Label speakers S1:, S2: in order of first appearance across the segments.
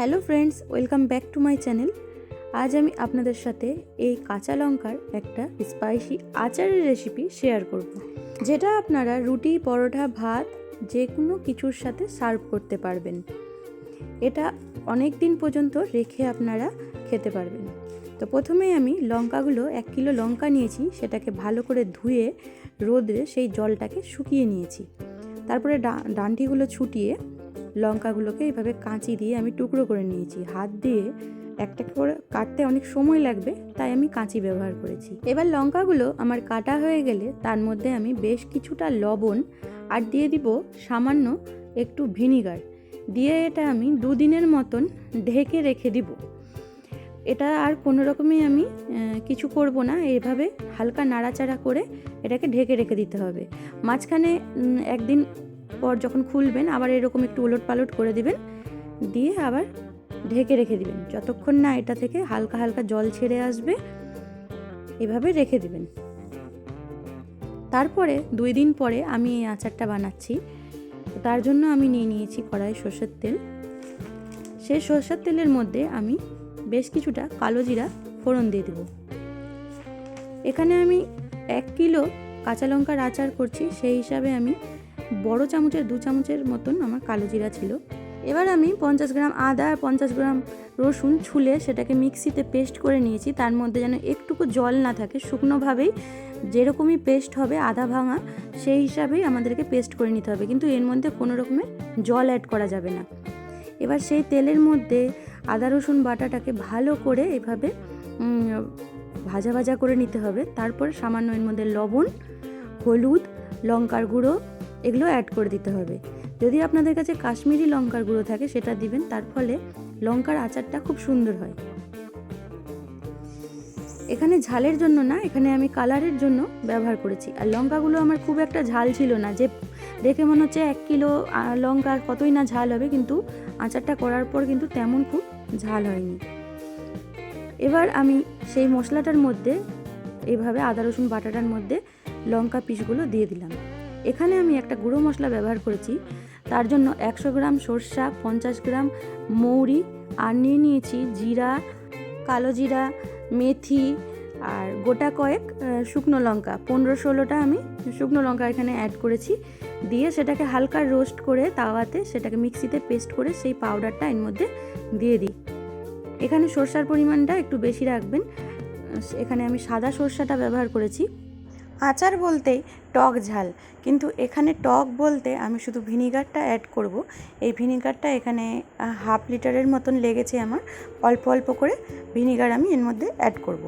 S1: Hello friends, welcome back to my channel. আজ আমি আপনাদের সাথে এই কাঁচা লঙ্কার একটা স্পাইসি আচারের রেসিপি শেয়ার করব, যেটা আপনারা রুটি, পরোটা, ভাত, যে কোনো কিছুর সাথে সার্ভ করতে পারবেন। এটা অনেক দিন পর্যন্ত রেখে আপনারা খেতে পারবেন। তো প্রথমেই আমি লঙ্কাগুলো, এক কিলো লঙ্কা নিয়েছি, সেটাকে ভালো করে ধুয়ে রোদে সেই জলটাকে শুকিয়ে নিয়েছি। তারপরে ডা- ডান্ডিগুলো ছুটিয়ে লঙ্কাগুলোকে এইভাবে কাঁচি দিয়ে আমি টুকরো করে নিয়েছি। হাত দিয়ে একটা করে কাটতে অনেক সময় লাগবে, তাই আমি কাঁচি ব্যবহার করেছি। এবার লঙ্কাগুলো আমার কাটা হয়ে গেলে তার মধ্যে আমি বেশ কিছুটা লবণ আর দিয়ে দিব সামান্য একটু ভিনিগার। দিয়ে এটা আমি দুদিনের মতন ঢেকে রেখে দিব। এটা আর কোনো রকমই আমি কিছু করব না। এভাবে হালকা নাড়াচাড়া করে এটাকে ঢেকে রেখে দিতে হবে। মাঝখানে একদিন পর যখন খুলবেন, আবার এরকম একটু উলট পালট করে দিবেন, দিয়ে আবার ঢেকে রেখে দিবেন। যতক্ষণ না এটা থেকে হালকা হালকা জল ছেড়ে আসবে, এভাবে রেখে দিবেন। তারপরে দুই দিন পরে আমি এই আচারটা বানাচ্ছি। তার জন্য আমি নিয়ে নিয়েছি কড়াই সর্ষের তেল। সেই সর্ষের তেলের মধ্যে আমি বেশ কিছুটা কালো জিরা ফোড়ন দিয়ে দেব। এখানে আমি এক কিলো কাঁচা লঙ্কার আচার করছি, সেই হিসাবে আমি বড় চামচের, দু চামচের মতন আমার কালো জিরা ছিল। এবার আমি পঞ্চাশ গ্রাম আদা আর পঞ্চাশ গ্রাম রসুন ছুলে সেটাকে মিক্সিতে পেস্ট করে নিয়েছি। তার মধ্যে যেন একটুকু জল না থাকে, শুকনোভাবেই যেরকমই পেস্ট হবে আদা ভাঙা, সেই হিসাবেই আমাদেরকে পেস্ট করে নিতে হবে। কিন্তু এর মধ্যে কোনো রকমের জল অ্যাড করা যাবে না। এবার সেই তেলের মধ্যে আদা, রসুন বাটাটাকে ভালো করে এভাবে ভাজা ভাজা করে নিতে হবে। তারপর সামান্য এর মধ্যে লবণ, হলুদ, লঙ্কার গুঁড়ো এগুলো অ্যাড করে দিতে হবে। যদি আপনাদের কাছে কাশ্মীরি লঙ্কার গুঁড়ো থাকে, সেটা দিবেন। তার ফলে লঙ্কার আচারটা খুব সুন্দর হয়। এখানে ঝালের জন্য না, এখানে আমি কালারের জন্য ব্যবহার করেছি। আর লঙ্কাগুলো আমার খুব একটা ঝাল ছিল না। যে দেখে মনে হচ্ছে এক কিলো লঙ্কার কতই না ঝাল হবে, কিন্তু আচারটা করার পর কিন্তু তেমন খুব ঝাল হয়নি। এবার আমি সেই মশলাটার মধ্যে এইভাবে আদা, রসুন, বাটাটার মধ্যে লঙ্কা পিসগুলো দিয়ে দিলাম। এখানে আমি একটা গুঁড়ো মশলা ব্যবহার করেছি। তার জন্য একশো গ্রাম সর্ষা, পঞ্চাশ গ্রাম মৌরি, আর নিয়ে নিয়েছি জিরা, কালো জিরা, মেথি, আর গোটা কয়েক শুকনো লঙ্কা। পনেরো ষোলোটা আমি শুকনো লঙ্কা এখানে অ্যাড করেছি। দিয়ে সেটাকে হালকা রোস্ট করে তাওয়াতে সেটাকে মিক্সিতে পেস্ট করে সেই পাউডারটা এর মধ্যে দিয়ে দিই। এখানে সর্ষার পরিমাণটা একটু বেশি রাখবেন। এখানে আমি সাদা সর্ষাটা ব্যবহার করেছি। আচার বলতে টক ঝাল। কিন্তু এখানে টক বলতে আমি শুধু ভিনিগারটা অ্যাড করব। এই ভিনিগারটা এখানে হাফ লিটারের মতন লেগেছে আমার। অল্প অল্প করে ভিনিগার আমি এর মধ্যে অ্যাড করব।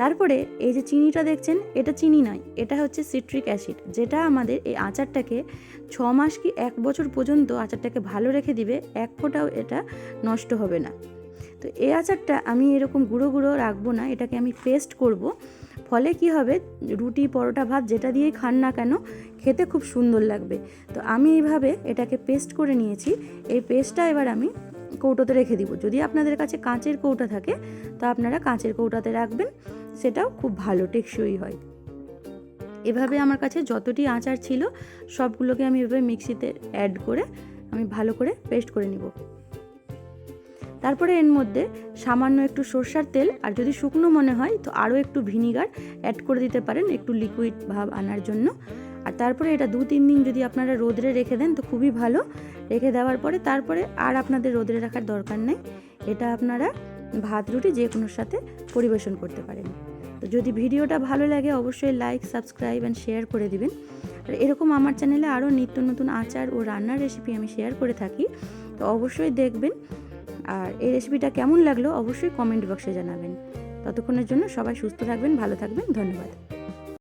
S1: তারপরে এই যে চিনিটা দেখছেন, এটা চিনি নয়, এটা হচ্ছে সিট্রিক অ্যাসিড যেটা আমাদের এই আচারটাকে ছ মাস কি এক বছর পর্যন্ত আচারটাকে ভালো রেখে দিবে, এক ফোঁটাও এটা নষ্ট হবে না। তো এই আচারটা আমি এরকম গুঁড়ো গুঁড়ো রাখব না, এটাকে আমি পেস্ট করব। ফলে কি হবে? রুটি, পরোটা, ভাত যেটা দিয়েই খান না কেন, খেতে খুব সুন্দর লাগবে। তো আমি এইভাবে এটাকে পেস্ট করে নিয়েছি। এই পেস্টটা এবার আমি কৌটোতে রেখে দিব। যদি আপনাদের কাছে কাঁচের কৌটা থাকে, তো আপনারা কাঁচের কৌটাতে রাখবেন। সেটাও খুব ভালো, টেকসই হয়। এভাবে আমার কাছে যতটি আচার ছিল, সবগুলোকে আমি এভাবে মিক্সিতে অ্যাড করে আমি ভালো করে পেস্ট করে নিব। তারপরে এর মধ্যে সামান্য একটু সর্ষার তেল, আর যদি শুকনো মনে হয় তো আরও একটু ভিনিগার অ্যাড করে দিতে পারেন, একটু লিকুইড ভাব আনার জন্য। আর তারপরে এটা দু তিন দিন যদি আপনারা রোদরে রেখে দেন তো খুবই ভালো। রেখে দেওয়ার পরে তারপরে আর আপনাদের রোদরে রাখার দরকার নেই। এটা আপনারা ভাত, রুটি যে কোনোর সাথে পরিবেশন করতে পারেন। তো যদি ভিডিওটা ভালো লাগে অবশ্যই লাইক সাবস্ক্রাইব অ্যান্ড শেয়ার করে দিবেন। আর এরকম আমার চ্যানেলে আরও নিত্য নতুন আচার ও রান্নার রেসিপি আমি শেয়ার করে থাকি। তো অবশ্যই দেখবেন। আর এই রেসিপিটা কেমন লাগল অবশ্যই কমেন্ট বক্সে জানাবেন। ততক্ষণের জন্য সবাই সুস্থ থাকবেন, ভালো থাকবেন, ধন্যবাদ।